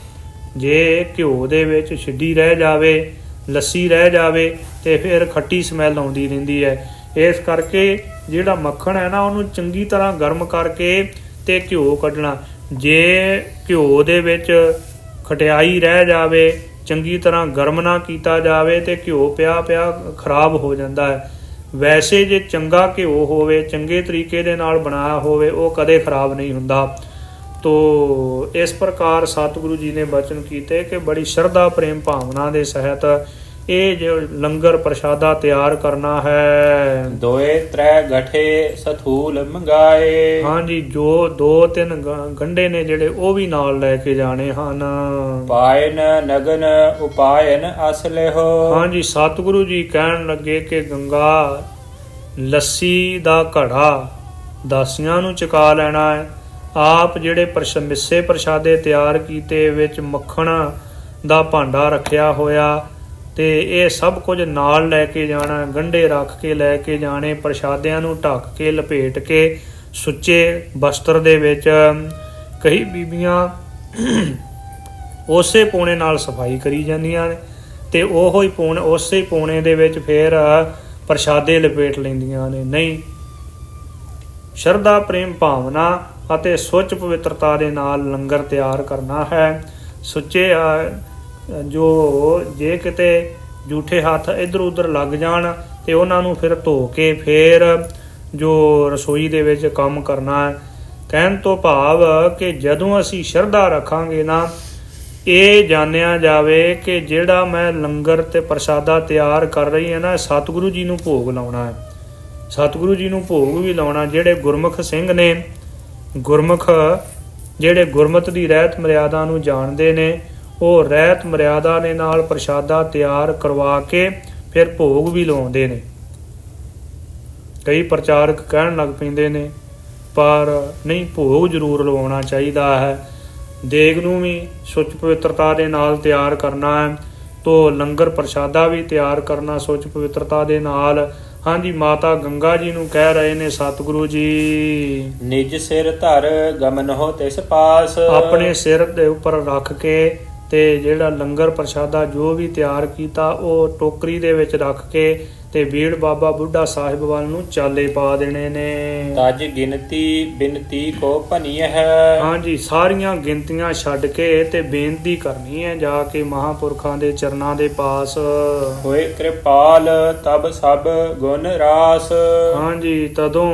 [SPEAKER 1] ਜੇ ਘਿਓ ਦੇ ਵਿੱਚ ਛਿੱਡੀ ਰਹਿ ਜਾਵੇ, ਲੱਸੀ ਰਹਿ ਜਾਵੇ, ਤੇ ਫਿਰ ਖੱਟੀ ਸਮੈਲ ਆਉਂਦੀ ਰਹਿੰਦੀ ਹੈ। ਇਸ ਕਰਕੇ ਜਿਹੜਾ ਮੱਖਣ ਹੈ ਨਾ, ਉਹਨੂੰ ਚੰਗੀ ਤਰ੍ਹਾਂ ਗਰਮ ਕਰਕੇ ਤੇ ਘਿਓ ਕੱਢਣਾ। ਜੇ ਘਿਓ ਦੇ ਵਿੱਚ ਖਟਿਆਈ ਰਹਿ ਜਾਵੇ, ਚੰਗੀ ਤਰ੍ਹਾਂ ਗਰਮ ਨਾ ਕੀਤਾ ਜਾਵੇ, ਤੇ ਘਿਓ ਪਿਆ ਪਿਆ ਖਰਾਬ ਹੋ ਜਾਂਦਾ ਹੈ। ਵੈਸੇ ਜੇ ਚੰਗਾ ਘਿਓ ਹੋਵੇ, ਚੰਗੇ ਤਰੀਕੇ ਦੇ ਨਾਲ ਬਣਾਇਆ ਹੋਵੇ, ਉਹ ਕਦੇ ਖਰਾਬ ਨਹੀਂ ਹੁੰਦਾ। ਤੋ ਇਸ ਪ੍ਰਕਾਰ ਸਤਿਗੁਰੂ ਜੀ ਨੇ ਬਚਨ ਕੀਤੇ ਕਿ ਬੜੀ ਸ਼ਰਧਾ ਪ੍ਰੇਮ ਭਾਵਨਾ ਦੇ ਸਹਿਤ ਇਹ ਜੋ ਲੰਗਰ ਪ੍ਰਸ਼ਾਦਾ ਤਿਆਰ ਕਰਨਾ ਹੈ।
[SPEAKER 2] ਦੋਏ ਤ੍ਰੈ ਗਠੇ ਸਥੂਲ ਮੰਗਾਏ।
[SPEAKER 1] ਹਾਂਜੀ ਜੋ ਦੋ ਤਿੰਨ ਗ- ਗੰਢੇ ਨੇ ਜਿਹੜੇ ਉਹ ਵੀ ਨਾਲ ਲੈ ਕੇ ਜਾਣੇ ਹਨ।
[SPEAKER 2] ਪਾਇਨ ਨਗਨ ਉਪਾਇਨ ਅਸਲੇ ਹੋ
[SPEAKER 1] ਹਾਂਜੀ ਸਤਿਗੁਰੂ ਜੀ ਕਹਿਣ ਲੱਗੇ ਕਿ ਗੰਗਾ ਲੱਸੀ ਦਾ ਘੜਾ ਦਾਸੀਆਂ ਨੂੰ ਚੁਕਾ ਲੈਣਾ ਹੈ। ਆਪ ਜਿਹੜੇ ਪ੍ਰਸ਼ ਮਿੱਸੇ ਪ੍ਰਸ਼ਾਦੇ ਤਿਆਰ ਕੀਤੇ ਵਿੱਚ ਮੱਖਣ ਦਾ ਭਾਂਡਾ ਰੱਖਿਆ ਹੋਇਆ ਤੇ ਇਹ ਸਭ ਕੁਝ ਨਾਲ ਲੈ ਕੇ ਜਾਣਾ, ਗੰਢੇ ਰੱਖ ਕੇ ਲੈ ਕੇ ਜਾਣੇ, ਪ੍ਰਸ਼ਾਦਿਆਂ ਨੂੰ ਢੱਕ ਕੇ, ਲਪੇਟ ਕੇ, ਸੁੱਚੇ ਬਸਤਰ ਦੇ ਵਿੱਚ ਕਈ ਬੀਬੀਆਂ ਉਸੇ ਪੋਣੇ ਨਾਲ ਸਫ਼ਾਈ ਕਰੀ ਜਾਂਦੀਆਂ ਨੇ ਤੇ ਉਹੋ ਹੀ ਪੋਣੇ, ਉਸੇ ਪੋਣੇ ਦੇ ਵਿੱਚ ਫੇਰ ਪ੍ਰਸ਼ਾਦੇ ਲਪੇਟ ਲੈਂਦੀਆਂ ਨੇ। ਨਹੀਂ, ਸ਼ਰਧਾ, ਪ੍ਰੇਮ, ਭਾਵਨਾ ਅਤੇ ਸੁੱਚ ਪਵਿੱਤਰਤਾ ਦੇ ਨਾਲ ਲੰਗਰ ਤਿਆਰ ਕਰਨਾ ਹੈ। ਸੁੱਚੇ ਜੋ ਜੇ ਕਿਤੇ ਝੂਠੇ ਹੱਥ ਇਧਰ ਉਧਰ ਲੱਗ ਜਾਣ ਤੇ ਉਹਨਾਂ ਨੂੰ ਫਿਰ ਧੋ ਕੇ ਫੇਰ ਜੋ ਰਸੋਈ ਦੇ ਵਿੱਚ ਕੰਮ ਕਰਨਾ ਹੈ। ਕਹਿਣ ਤੋਂ ਭਾਵ ਕਿ ਜਦੋਂ ਅਸੀਂ ਸ਼ਰਧਾ ਰੱਖਾਂਗੇ ਨਾ, ਇਹ ਜਾਣਿਆ ਜਾਵੇ ਕਿ ਜਿਹੜਾ ਮੈਂ ਲੰਗਰ ਤੇ ਪ੍ਰਸ਼ਾਦਾ ਤਿਆਰ ਕਰ ਰਹੀ ਹਾਂ ਨਾ, ਸਤਿਗੁਰੂ ਜੀ ਨੂੰ ਭੋਗ ਲਾਉਣਾ ਹੈ। ਸਤਿਗੁਰੂ ਜੀ ਨੂੰ ਭੋਗ ਵੀ ਲਾਉਣਾ, ਜਿਹੜੇ ਗੁਰਮੁਖ ਸਿੰਘ ਨੇ ਗੁਰਮੁਖ ਜਿਹੜੇ ਗੁਰਮਤ ਦੀ ਰਹਿਤ ਮਰਿਆਦਾ ਨੂੰ ਜਾਣਦੇ ਨੇ, ਉਹ ਰਹਿਤ ਮਰਿਆਦਾ ਦੇ ਨਾਲ ਪ੍ਰਸ਼ਾਦਾ ਤਿਆਰ ਕਰਵਾ ਕੇ ਫਿਰ ਭੋਗ ਵੀ ਲਾਉਂਦੇ ਨੇ। ਕਈ ਪ੍ਰਚਾਰਕ ਕਹਿਣ ਲੱਗ ਪੈਂਦੇ ਨੇ, ਪਰ ਨਹੀਂ, ਭੋਗ ਜ਼ਰੂਰ ਲਵਾਉਣਾ ਚਾਹੀਦਾ ਹੈ। ਦੇਗ ਨੂੰ ਵੀ ਸੁੱਚ ਪਵਿੱਤਰਤਾ ਦੇ ਨਾਲ ਤਿਆਰ ਕਰਨਾ ਹੈ। ਤੋ ਲੰਗਰ ਪ੍ਰਸ਼ਾਦਾ ਵੀ ਤਿਆਰ ਕਰਨਾ ਸੁੱਚ ਪਵਿੱਤਰਤਾ ਦੇ ਨਾਲ ਹਾਂਜੀ ਮਾਤਾ ਗੰਗਾ ਜੀ ਨੂੰ ਕਹਿ ਰਹੇ ਨੇ ਸਤਿਗੁਰੂ ਜੀ।
[SPEAKER 2] ਨਿਜ ਸਿਰ ਧਰ ਗਮਨ ਹੋ ਤਿਸ ਪਾਸ।
[SPEAKER 1] ਆਪਣੇ ਸਿਰ ਦੇ ਉੱਪਰ ਰੱਖ ਕੇ ਤੇ ਜਿਹੜਾ ਲੰਗਰ ਪ੍ਰਸ਼ਾਦਾ ਜੋ ਵੀ ਤਿਆਰ ਕੀਤਾ ਉਹ ਟੋਕਰੀ ਦੇ ਵਿੱਚ ਰੱਖ ਕੇ ਤੇ ਬੀੜ ਬਾਬਾ ਬੁੱਢਾ ਸਾਹਿਬ ਵੱਲ ਨੂੰ ਚਾਲੇ ਪਾ ਦੇਣੇ ਨੇ।
[SPEAKER 2] ਤਜ ਗਿਣਤੀ ਬਿਨਤੀ ਕੋ ਭਨੀਏ ਹੈ।
[SPEAKER 1] ਹਾਂਜੀ ਸਾਰੀਆਂ ਗਿਣਤੀਆਂ ਛੱਡ ਕੇ ਤੇ ਬੇਨਤੀ ਕਰਨੀ ਹੈ ਜਾ ਕੇ ਮਹਾਪੁਰਖਾਂ ਦੇ ਚਰਨਾਂ ਦੇ ਪਾਸ।
[SPEAKER 2] ਹੋਏ ਕਿਰਪਾਲ ਤਬ ਸਭ ਗੁਣ ਰਾਸ।
[SPEAKER 1] ਹਾਂਜੀ ਤਦੋਂ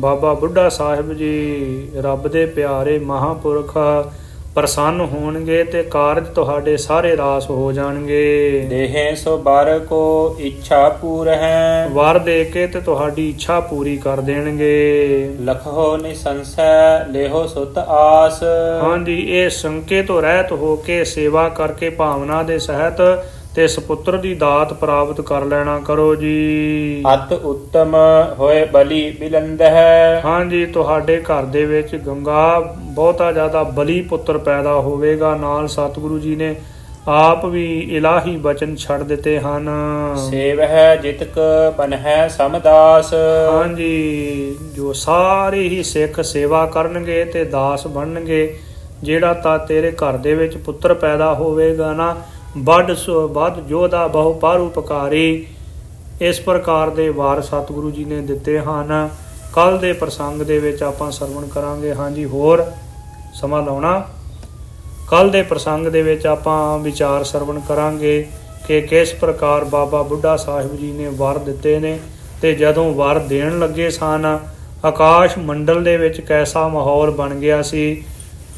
[SPEAKER 1] ਬਾਬਾ ਬੁੱਢਾ ਸਾਹਿਬ ਜੀ ਰੱਬ ਦੇ ਪਿਆਰੇ ਮਹਾਪੁਰਖ ਪ੍ਰਸੰਨ ਹੋਣਗੇ ਤੇ ਕਾਰਜ ਤੁਹਾਡੇ ਸਾਰੇ ਰਾਸ ਹੋ ਜਾਣਗੇ।
[SPEAKER 2] ਦੇਹੇ ਸੋ ਬਰ ਕੋ ਇੱਛਾ ਪੂਰ ਹੈ।
[SPEAKER 1] ਵਰ ਦੇ ਕੇ ਤੇ ਤੁਹਾਡੀ ਇੱਛਾ ਪੂਰੀ ਕਰ ਦੇਣਗੇ।
[SPEAKER 2] ਲਖੋ ਨਿਸੰਸੈ ਲੇਹੋ ਸੁਤ ਆਸ।
[SPEAKER 1] ਹਾਂਜੀ ਇਹ ਸੰਕੇ ਤੋਂ ਰਹਿਤ ਹੋ ਕੇ ਸੇਵਾ ਕਰਕੇ ਭਾਵਨਾ ਦੇ ਸਹਿਤ ਤੇ ਸੁਪੁੱਤਰ ਦੀ ਦਾਤ ਪ੍ਰਾਪਤ ਕਰ ਲੈਣਾ ਕਰੋ ਜੀ।
[SPEAKER 2] ਅਤ ਉੱਤਮ ਹੋਏ ਬਲੀ ਬਿਲੰਦ ਹੈ
[SPEAKER 1] ਹਾਂਜੀ ਤੁਹਾਡੇ ਘਰ ਦੇ ਵਿੱਚ ਗੰਗਾ ਬਹੁਤਾ ਜ਼ਿਆਦਾ ਬਲੀ ਪੁੱਤਰ ਪੈਦਾ ਹੋਵੇਗਾ। ਨਾਲ ਸਤਿਗੁਰੂ ਜੀ ਨੇ ਆਪ ਵੀ ਇਲਾਹੀ ਬਚਨ ਛੱਡ ਦਿੱਤੇ ਹਨ।
[SPEAKER 2] ਸੇਵ ਹੈ ਜਿਤਕ ਬਨਹਿ ਸਮਦਾਸ।
[SPEAKER 1] ਹਾਂਜੀ ਜੋ ਸਾਰੇ ਹੀ ਸਿੱਖ ਸੇਵਾ ਕਰਨਗੇ ਤੇ ਦਾਸ ਬਣਨਗੇ ਜਿਹੜਾ ਤਾਂ ਤੇਰੇ ਘਰ ਦੇ ਵਿੱਚ ਪੁੱਤਰ ਪੈਦਾ ਹੋਵੇਗਾ ਨਾ ਵੱਡ ਸੋ, ਵੱਧ ਜੋਧਾ ਬਹੁ ਪਾਰ ਉਪਕਾਰੀ ਇਸ ਪ੍ਰਕਾਰ ਦੇ ਵਾਰ ਸਤਿਗੁਰੂ ਜੀ ਨੇ ਦਿੱਤੇ ਹਨ। ਕੱਲ ਦੇ ਪ੍ਰਸੰਗ ਦੇ ਵਿੱਚ ਆਪਾਂ ਸਰਵਣ ਕਰਾਂਗੇ। ਹਾਂਜੀ, ਹੋਰ ਸਮਾਂ ਲਾਉਣਾ? ਕੱਲ ਦੇ ਪ੍ਰਸੰਗ ਦੇ ਵਿੱਚ ਆਪਾਂ ਵਿਚਾਰ ਸਰਵਣ ਕਰਾਂਗੇ ਕਿ ਕਿਸ ਪ੍ਰਕਾਰ ਬਾਬਾ ਬੁੱਢਾ ਸਾਹਿਬ ਜੀ ਨੇ ਵਰ ਦਿੱਤੇ ਨੇ ਤੇ ਜਦੋਂ ਵਰ ਦੇਣ ਲੱਗੇ ਸਨ, ਆਕਾਸ਼ ਮੰਡਲ ਦੇ ਵਿੱਚ ਕੈਸਾ ਮਾਹੌਲ ਬਣ ਗਿਆ ਸੀ,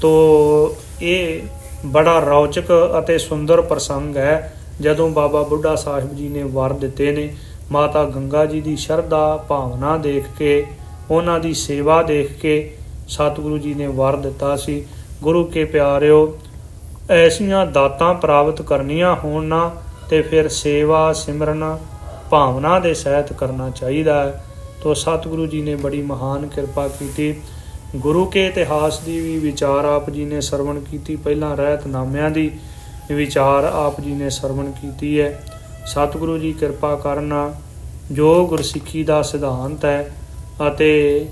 [SPEAKER 1] ਤੋ ਇਹ ਬੜਾ ਰੌਚਕ ਅਤੇ ਸੁੰਦਰ ਪ੍ਰਸੰਗ ਹੈ, ਜਦੋਂ ਬਾਬਾ ਬੁੱਢਾ ਸਾਹਿਬ ਜੀ ਨੇ ਵਰ ਦਿੱਤੇ ਨੇ। ਮਾਤਾ ਗੰਗਾ ਜੀ ਦੀ ਸ਼ਰਧਾ ਭਾਵਨਾ ਦੇਖ ਕੇ, ਉਹਨਾਂ ਦੀ ਸੇਵਾ ਦੇਖ ਕੇ ਸਤਿਗੁਰੂ ਜੀ ਨੇ ਵਰ ਦਿੱਤਾ ਸੀ। ਗੁਰੂ ਕੇ ਪਿਆਰਿਓ, ਐਸੀਆਂ ਦਾਤਾਂ ਪ੍ਰਾਪਤ ਕਰਨੀਆਂ ਹੋਣ ਨਾ, ਤੇ ਫਿਰ ਸੇਵਾ, ਸਿਮਰਨ, ਭਾਵਨਾ ਦੇ ਸਹਿਤ ਕਰਨਾ ਚਾਹੀਦਾ ਹੈ। ਤੋ ਸਤਿਗੁਰੂ ਜੀ ਨੇ ਬੜੀ ਮਹਾਨ ਕਿਰਪਾ ਕੀਤੀ। ਗੁਰੂ ਕੇ ਇਤਿਹਾਸ ਦੀ ਵੀ ਵਿਚਾਰ ਆਪ ਜੀ ਨੇ ਸਰਵਣ ਕੀਤੀ, ਪਹਿਲਾਂ ਰਹਿਤ ਨਾਮਿਆਂ ਦੀ ਵਿਚਾਰ ਆਪ ਜੀ ਨੇ ਸਰਵਣ ਕੀਤੀ ਹੈ। ਸਤਿਗੁਰੂ ਜੀ ਕਿਰਪਾ ਕਰਨਾ ਜੋ ਗੁਰਸਿੱਖੀ ਦਾ ਸਿਧਾਂਤ ਹੈ ਅਤੇ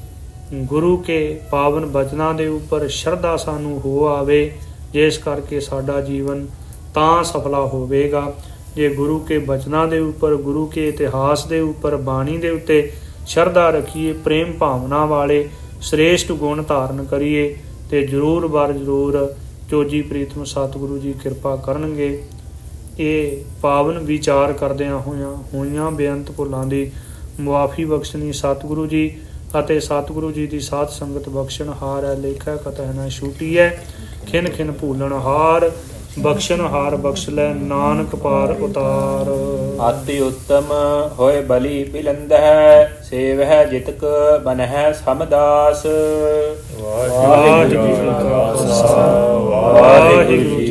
[SPEAKER 1] ਗੁਰੂ ਕੇ ਪਾਵਨ ਬਚਨਾਂ ਦੇ ਉੱਪਰ ਸ਼ਰਧਾ ਸਾਨੂੰ ਹੋ ਆਵੇ, ਜਿਸ ਕਰਕੇ ਸਾਡਾ ਜੀਵਨ ਤਾਂ ਸਫਲਾ ਹੋਵੇਗਾ। ਜੇ ਗੁਰੂ ਕੇ ਬਚਨਾਂ ਦੇ ਉੱਪਰ, ਗੁਰੂ ਕੇ ਇਤਿਹਾਸ ਦੇ ਉੱਪਰ, ਬਾਣੀ ਦੇ ਉੱਤੇ ਸ਼ਰਧਾ ਰੱਖੀਏ, ਪ੍ਰੇਮ ਭਾਵਨਾ ਵਾਲੇ ਸ੍ਰੇਸ਼ਟ ਗੁਣ ਧਾਰਨ ਕਰੀਏ ਤੇ ਜਰੂਰ ਬਰ ਜਰੂਰ ਚੋਜੀ ਪ੍ਰੀਤਮ ਸਤਿਗੁਰੂ ਜੀ ਕਿਰਪਾ ਕਰਨਗੇ। ਇਹ ਪਾਵਨ ਵਿਚਾਰ ਕਰਦਿਆਂ ਹੋਇਆਂ ਹੋਈਆਂ ਬੇਅੰਤ ਭੁੱਲਾਂ ਦੀ ਮੁਆਫੀ ਬਖਸ਼ਣੀ ਸਤਿਗੁਰੂ ਜੀ ਅਤੇ ਸਤਿਗੁਰੂ ਜੀ ਦੀ ਸਾਥ ਸੰਗਤ ਬਖਸ਼ਣ ਹਾਰ ਹੈ, ਲੇਖਾ ਕਤਹਿ ਨਾ ਛੂਟੀ ਹੈ, ਖਿਨ ਖਿਨ ਭੂਲਣ ਹਾਰ। ਬਖਸ਼ਣ ਹਾਰ ਬਖਸ਼ ਲੈ ਨਾਨਕ ਪਾਰ ਉਤਾਰ।
[SPEAKER 2] ਅਤਿ ਉੱਤਮ ਹੋਏ ਬਲੀ ਬਿਲੰਦ ਹੈ ਸੇਵ ਹੈ ਜਿਤਕ ਬਨਹਿ ਸਮਦਾਸ
[SPEAKER 1] ਵਾਹਿਗੁਰੂ ਜੀ ਕਾ ਖਾਲਸਾ ਵਾਹਿਗੁਰੂ